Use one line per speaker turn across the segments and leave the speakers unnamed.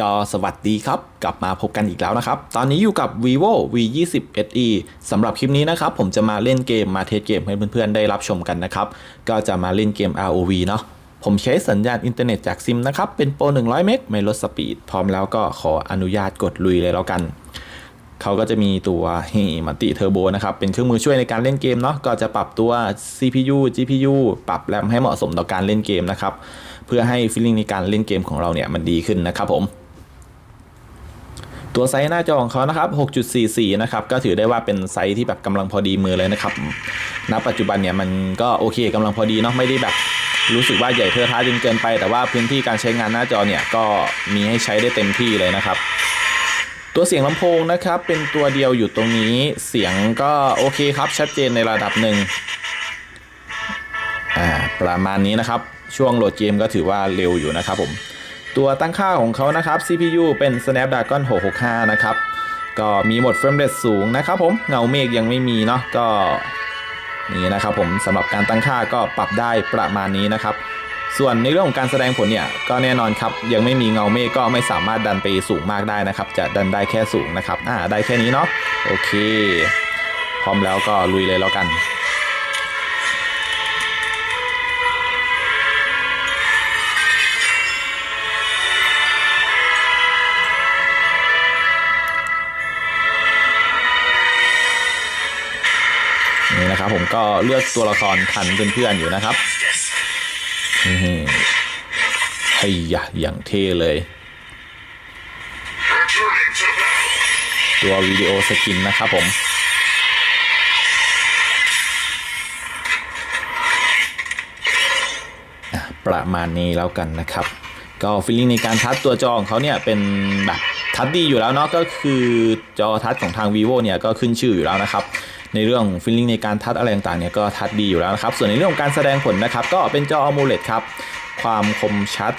ก็สวัสดีครับ กลับมาพบกันอีกแล้วนะครับ ตอนนี้อยู่กับ vivo v 2 0 se สำหรับคลิปนี้นะครับ ผมจะมาเล่นเกมมาเทสเกมให้เพื่อนๆได้รับชมกันนะครับ ก็จะมาเล่นเกม ROV เนาะผมใช้สัญญาณอินเทอร์เน็ตจากซิมนะครับ เป็นโปร 100 เมกไม่ลดสปีด พร้อมแล้วก็ขออนุญาตกดลุยเลยแล้วกัน เขาก็จะมีตัวมัลติเทอร์โบนะครับเป็นเครื่องมือช่วยในการเล่นเกมเนาะก็จะปรับตัว CPU GPU ปรับแรมให้เหมาะสมต่อการเล่นเกมนะครับเพื่อให้ฟีลลิ่งในการเล่นเกมของเราเนี่ยมันดีขึ้นนะครับผมตัวไซส์หน้าจอของเขานะครับ 6.44 นะครับ ก็ถือได้ว่าเป็นไซส์ที่แบบกำลังพอดีมือเลยนะครับ ณ ปัจจุบันเนี่ยมันก็โอเคกำลังพอดีเนาะ ไม่ได้แบบรู้สึกว่าใหญ่เทอะท้าจนเกินไป แต่ว่าพื้นที่การใช้งานหน้าจอเนี่ยก็มีให้ใช้ได้เต็มที่เลยนะครับ ตัวเสียงลำโพงนะครับ เป็นตัวเดียวอยู่ตรงนี้เสียงก็โอเคครับชัดเจนในระดับหนึ่งอ่าประมาณนี้นะครับ ช่วงโหลดเกมก็ถือว่าเร็วอยู่นะครับผม ตัวตั้งค่าของเขานะครับ CPU เป็น Snapdragon 665 นะครับ ก็มีโหมดเฟรมเรทสูงนะครับผมเงาเมฆยังไม่มีเนาะก็นี่นะครับผมสำหรับการตั้งค่าก็ปรับได้ประมาณนี้นะครับ ส่วนในเรื่องของการแสดงผลเนี่ยก็แน่นอนครับยังไม่มีเงาเมฆก็ไม่สามารถดันไปสูงมากได้นะครับ จะดันได้แค่สูงนะครับอ่าได้แค่นี้เนาะโอเค พร้อมแล้วก็ลุยเลยแล้วกันนี่นะครับผมก็เลือกตัวละครทันเพื่อนๆอยู่นะครับ นี่ไฮ้ยะอย่างเท่เลย ตัววิดีโอสกินนะครับผมประมาณนี้แล้วกันนะครับ ก็ฟีลลิ่งในการทัชตัวจอของเขาเนี่ยเป็นแบบทัชดีอยู่แล้วเนาะก็คือจอทัชของทาง vivo เนี่ยก็ขึ้นชื่ออยู่แล้วนะครับ ในเรื่องฟิลลิ่งในการทัดอะไรต่างๆเนี่ยก็ทัดดีอยู่แล้วนะครับ ส่วนในเรื่องของการแสดงผลนะครับก็เป็นจอ AMOLED ครับ ความคมชัด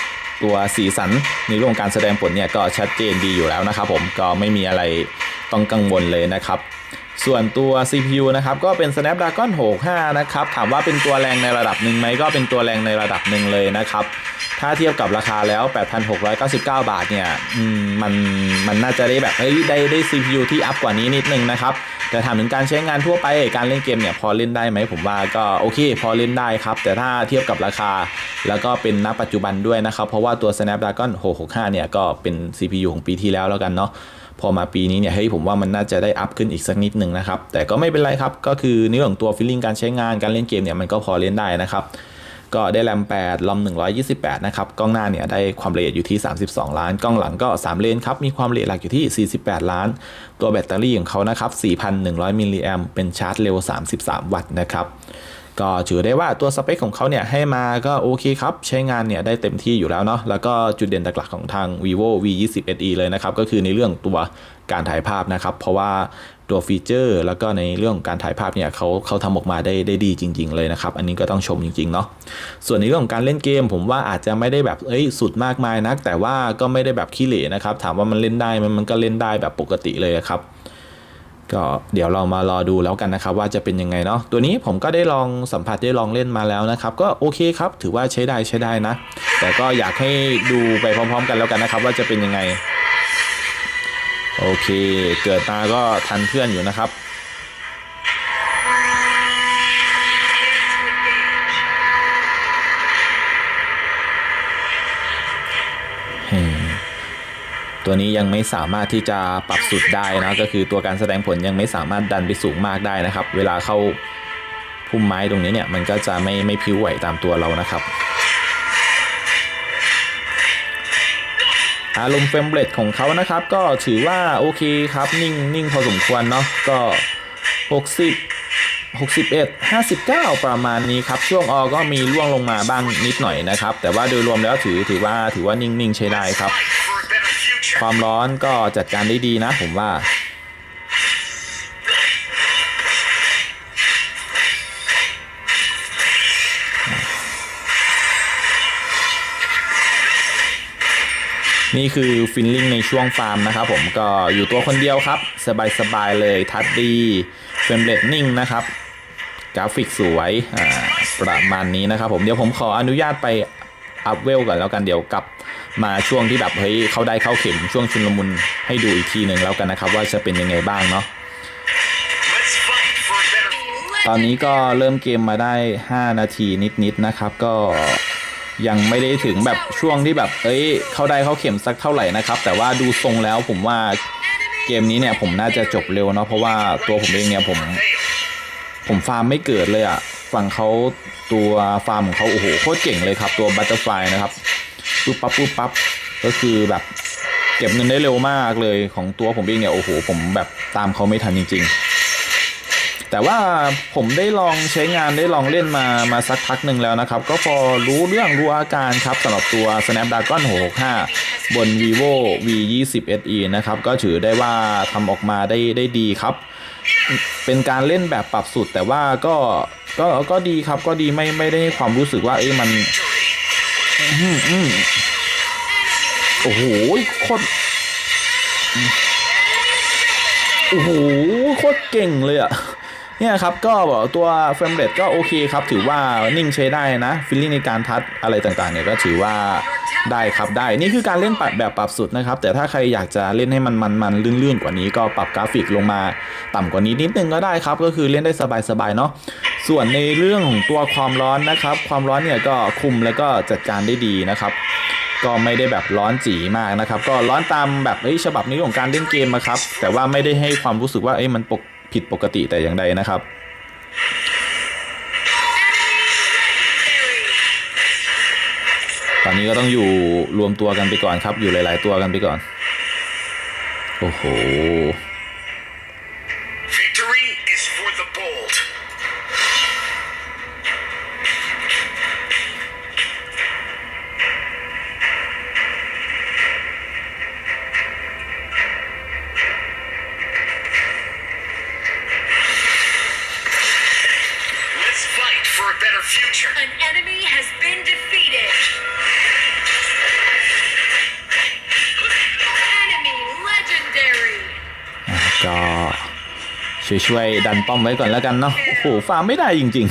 ตัวสีสันในเรื่องของการแสดงผลเนี่ยก็ชัดเจนดีอยู่แล้วนะครับผมก็ไม่มีอะไรต้องกังวลเลยนะครับ ส่วนตัว CPU นะครับก็เป็น Snapdragon 65 นะครับถามว่าเป็นตัวแรงในระดับหนึ่งไหมก็เป็นตัวแรงในระดับหนึ่งเลยนะครับถ้าเทียบกับราคาแล้ว 8,699 บาทเนี่ยมันมันน่าจะได้แบบเฮ้ได้ได้ CPU ที่อัพกว่านี้นิดนึงนะครับแต่ถามถึงการใช้งานทั่วไปการเล่นเกมเนี่ยพอเล่นได้ไหมผมว่าก็โอเค พอเล่นได้ครับ แต่ถ้าเทียบกับราคาแล้วก็เป็นณปัจจุบันด้วยนะครับ เพราะว่าตัว Snapdragon 665 เนี่ยก็เป็น CPU ของปีที่แล้วแล้วกันเนาะ พอมาปีนี้เนี่ยเฮ้ยผมว่ามันน่าจะได้อัพขึ้นอีกสักนิดหนึ่งนะครับ แต่ก็ไม่เป็นไรครับ ก็คือในเรื่องของตัวฟีลลิ่งการใช้งานการเล่นเกมเนี่ยมันก็พอเล่นได้นะครับก็ได้แรม 8ลอม128 นะครับ กล้องหน้าเนี่ยได้ความละเอียดอยู่ที่ 32 ล้าน กล้องหลังก็ 3 เลนครับ มีความละเอียดหลักอยู่ที่ 48 ล้าน ตัวแบตเตอรี่ของเขานะครับ 4,100 มิลลิแอมเป็นชาร์จเร็ว 33 วัตต์นะครับ ก็ถือได้ว่าตัวสเปคของเขาเนี่ยให้มาก็โอเคครับ ใช้งานเนี่ยได้เต็มที่อยู่แล้วเนาะแล้วก็จุดเด่นหลักๆของทาง vivo v 2 0 e เลยนะครับ ก็คือในเรื่องตัวการถ่ายภาพนะครับ เพราะว่าตัวฟีเจอร์ แล้วก็ในเรื่องการถ่ายภาพเนี่ยเขาเขาทำออกมาได้ได้ดีจริง ๆ เลยนะครับ อันนี้ก็ต้องชมจริง ๆ เนาะส่วนในเรื่องของการเล่นเกม ผมว่าอาจจะไม่ได้แบบเอ้ยสุดมากมายนัก แต่ว่าก็ไม่ได้แบบขี้เหร่นะครับถามว่ามันเล่นได้มันมันก็เล่นได้แบบปกติเลยครับ ก็เดี๋ยวเรามารอดูแล้วกันนะครับ ว่าจะเป็นยังไงเนาะตัวนี้ผมก็ได้ลองสัมผัสได้ลองเล่นมาแล้วนะครับ ก็โอเคครับ ถือว่าใช้ได้ใช้ได้นะ แต่ก็อยากให้ดูไปพร้อม ๆ กันแล้วกันนะครับ ว่าจะเป็นยังไง โอเค เกิดมาก็ทันเพื่อนอยู่นะครับ ตัวนี้ยังไม่สามารถที่จะปรับสุดได้นะก็คือตัวการแสดงผลยังไม่สามารถดันไปสูงมากได้นะครับ เวลาเข้าพุ่มไม้ตรงนี้เนี่ยมันก็จะไม่ไม่พิ้วไหวตามตัวเรานะครับ อารมณ์เฟรมเรทของเขานะครับ ก็ถือว่าโอเคครับนิ่งนิ่งพอสมควรเนาะก็ 60 61 59 ประมาณนี้ครับ ช่วงออก็มีร่วงลงมาบ้างนิดหน่อยนะครับ แต่ว่าโดยรวมแล้วถือถือว่าถือว่านิ่ง ๆ ใช้ได้ครับ ความร้อนก็จัดการได้ดีนะผมว่า นี่คือฟินลิ่งในช่วงฟาร์มนะครับผมก็อยู่ตัวคนเดียวครับ สบายๆเลยทัดดีเฟรมเรทนิ่งนะครับกราฟิกสวยประมาณนี้นะครับผมเดี๋ยวผมขออนุญาตไปอัพเวลก่อนแล้วกันเดี๋ยวกลับ มาช่วงที่แบบเฮ้ยเขาได้เข้าเข็มช่วงชุนลมุนให้ดูอีกทีหนึ่งแล้วกันนะครับ ว่าจะเป็นยังไงบ้างเนาะ
Let's fight for a better
ตอนนี้ก็เริ่มเกมมาได้ 5 นาทีนิดๆนะครับ ก็ยังไม่ได้ถึงแบบช่วงที่แบบ เอ้ย เข้าได้เข้าเข็มสักเท่าไหร่นะครับ แต่ว่าดูทรงแล้วผมว่าเกมนี้เนี่ยผมน่าจะจบเร็วเนาะเพราะว่าตัวผมเองเนี่ยผม
fail.
ผมฟาร์มไม่เกิดเลยอะ่ะฝั่งเขาตัวฟาร์มของเขาโอ้โหโคตรเก่งเลยครับ ตัวบัตเตอร์ไฟนะครับ ปุ๊บปั๊บปุ๊บปั๊บก็คือแบบเก็บเงินได้เร็วมากเลยของตัวผมเองเนี่ยโอ้โหผมแบบตามเขาไม่ทันจริง ๆ แต่ว่าผมได้ลองใช้งานได้ลองเล่นมามาสักพักหนึ่งแล้วนะครับ ก็พอรู้เรื่องรู้อาการครับสำหรับตัว Snapdragon 665 บน vivo v 2 0 SE นะครับ ก็ถือได้ว่าทำออกมาได้ได้ดีครับ เป็นการเล่นแบบปรับสุดแต่ว่าก็ก็ก็ดีครับก็ดีไม่ไม่ได้ความรู้สึกว่าเอ้ยมัน โอ้โหโคตรโอ้โหโคตรเก่งเลยอะเนี่ยครับก็ตัวเฟรมเรทก็โอเคครับ ถือว่านิ่งใช้ได้นะฟิลลิ่งในการทัดอะไรต่างๆเนี่ยก็ถือว่า ได้ครับได้ นี่คือการเล่นปรับแบบปรับสุดนะครับ แต่ถ้าใครอยากจะเล่นให้มันมันมันลื่นๆ กว่านี้ก็ปรับกราฟิกลงมาต่ำกว่านี้นิดนึงก็ได้ครับ ก็คือเล่นได้สบายๆเนาะส่วนในเรื่องของตัวความร้อนนะครับ ความร้อนเนี่ยก็คุมแล้วก็จัดการได้ดีนะครับ ก็ไม่ได้แบบร้อนจีมากนะครับ ก็ร้อนตามแบบเอ้ฉบับนี้ของการเล่นเกมนะครับ แต่ว่าไม่ได้ให้ความรู้สึกว่าเอ้ยมันปกผิดปกติแต่อย่างใดนะครับ ตอนนี้ก็ต้องอยู่รวมตัวกันไปก่อนครับ อยู่หลาย ๆ ตัวกันไปก่อน โอ้โห
Victory is for the bold.
ช่วยๆดันป้อมไว้ก่อนแล้วกันเนาะโอ้โหฟาร์มไม่ได้จริง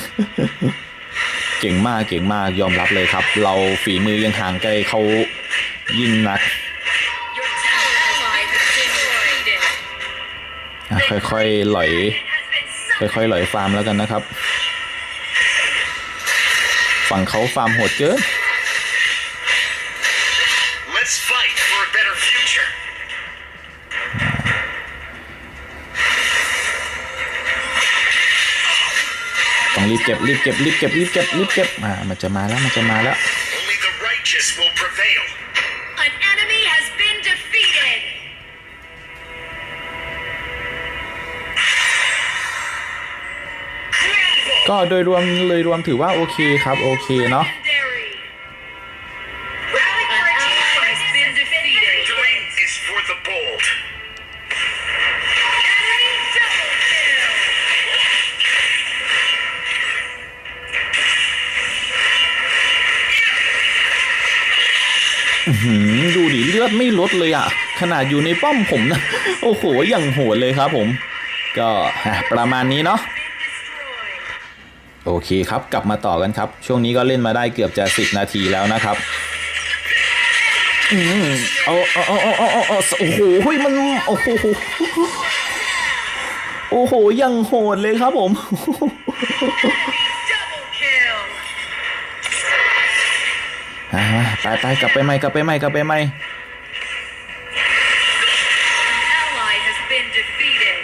ๆ เก่งมากเก่งมากยอมรับเลยครับ เราฝีมือยังห่างไกลเขายิ่งนัก
Your tower ally has been defeated.
อะค่อยๆหลอยค่อยๆหลอยฟาร์มแล้วกันนะครับ ฝั่งเขาฟาร์มโหดเกิน รีบเก็บรีบเก็บรีบเก็บรีบเก็บรีบเก็บอ่ามันจะมาแล้วมันจะมาแล้ว
Only the righteous will prevail.
An enemy has been defeated.
ก็โดยรวมเลยรวมถือว่าโอเคครับ โอเคเนาะ ดูดิเลือดไม่ลดเลยอะขนาดอยู่ในป้อมผมนะ โอ้โหอย่างโหดเลยครับผม ก็ประมาณนี้เนาะโอเคครับกลับมาต่อกันครับ ช่วงนี้ก็เล่นมาได้เกือบจะ10นาทีแล้วนะครับอืมเอาเอาเอาเอาเอาเอาเอาโอ้โหเฮ้ยมันโอ้โหโอ้โหยังโหดเลยครับผม
Double kill.
อ่า ไปไปกลับไปใหม่กลับไปใหม่กลับไปใหม่
An ally has been defeated.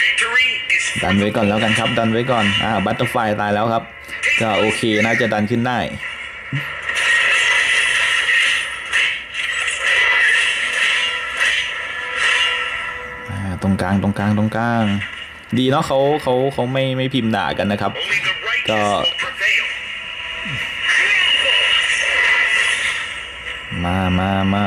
Victory is
ดันไว้ก่อนแล้วกันครับ ดันไว้ก่อน อ่า บัตเตอร์ไฟตายแล้วครับ ก็โอเค น่าจะดันขึ้นได้อ่าตรงกลาง ตรงกลาง ตรงกลาง ดีเนาะเขาเขาเขาไม่ไม่พิมพ์ด่ากันนะครับ
only
มามามา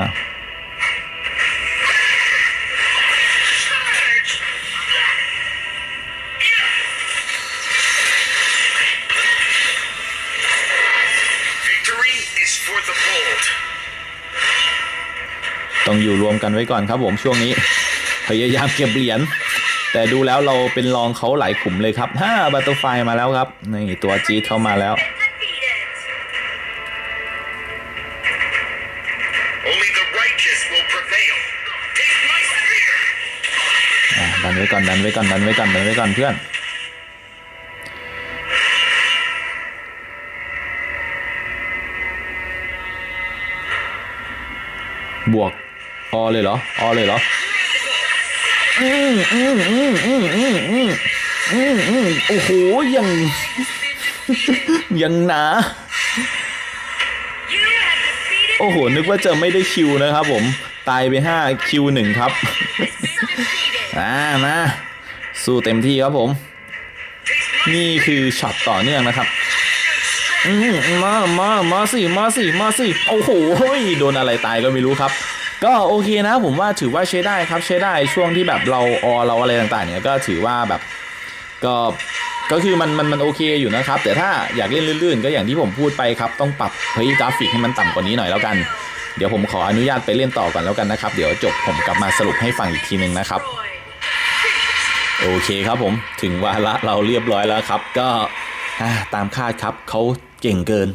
Victory is for the bold.
ต้องอยู่รวมกันไว้ก่อนครับผมช่วงนี้ พยายามเก็บเหรียญแต่ดูแล้วเราเป็นรองเขาหลายขุมเลยครับห้าบัตเตอร์ไฟมาแล้วครับ นี่ตัวจีดเข้ามาแล้ว ดันไว้ก่อนดันไว้ก่อนดันไว้ก่อนดันไว้ก่อนเพื่อนบวกออเลยเหรอออเลยเหรออืออืออืออืออืออืออืออือโอ้โหยังยังหนาโอ้โห นึกว่าจะไม่ได้คิวนะครับผม ตายไปห้าคิวหนึ่งครับ อ่ามาสู้เต็มที่ครับผม นี่คือช็อตต่อเนื่องนะครับอืมมามามาสิมาสิมาสิโอ้โหโดนอะไรตายก็ไม่รู้ครับ ก็โอเคนะผมว่าถือว่าใช้ได้ครับใช้ได้ช่วงที่แบบเราออเราอะไรต่างๆ เนี่ยก็ถือว่าแบบก็ก็คือมันมันมันโอเคอยู่นะครับ แต่ถ้าอยากเล่นลื่นๆ ก็อย่างที่ผมพูดไปครับ ต้องปรับเฮ้ยกราฟิกให้มันต่ำกว่านี้หน่อยแล้วกัน เดี๋ยวผมขออนุญาตไปเล่นต่อก่อนแล้วกันนะครับ เดี๋ยวจบผมกลับมาสรุปให้ฟังอีกทีหนึ่งนะครับ โอเคครับผมถึงวาระเราเรียบร้อยแล้วครับ ก็ตามคาดครับเขาเก่งเกิน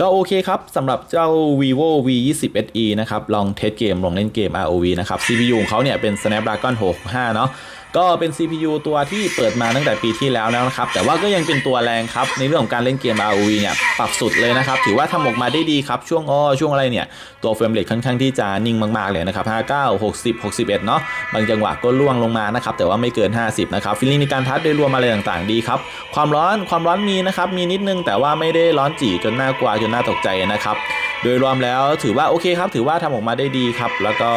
ก็โอเคครับสำหรับเจ้า vivo v 2 0 se นะครับ ลองเทสเกม ลองเล่นเกม rov นะครับ cpu ของเขาเนี่ยเป็น snapdragon 65เนาะก็เป็น CPU ตัวที่เปิดมาตั้งแต่ปีที่แล้วแล้วนะครับ แต่ว่าก็ยังเป็นตัวแรงครับ ในเรื่องของการเล่นเกม ROV เนี่ยปรับสุดเลยนะครับ ถือว่าทำออกมาได้ดีครับ ช่วงอ้อช่วงอะไรเนี่ย ตัวเฟรมเรทค่อนข้างที่จะนิ่งมากๆเลยนะครับ 59 60 61 เนาะบางจังหวะก็ล่วงลงมานะครับ แต่ว่าไม่เกิน 50 นะครับฟีลลิ่งในการทัชโดยรวมอะไรต่างๆ ดีครับ ความร้อนความร้อนมีนะครับมีนิดนึงแต่ว่าไม่ได้ร้อนจีจนน่ากลัวจนน่าตกใจนะครับโดยรวมแล้วถือว่าโอเคครับ ถือว่าทำออกมาได้ดีครับ แล้วก็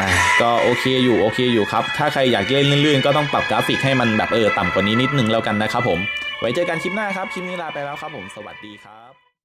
อ่าก็โอเคอยู่โอเคอยู่ครับ ถ้าใครอยากเล่นลื่นๆ ก็ต้องปรับกราฟิกให้มันแบบเออต่ำกว่านี้นิดนึงแล้วกันนะครับผม ไว้เจอกันคลิปหน้าครับ คลิปนี้ลาไปแล้วครับผม สวัสดีครับ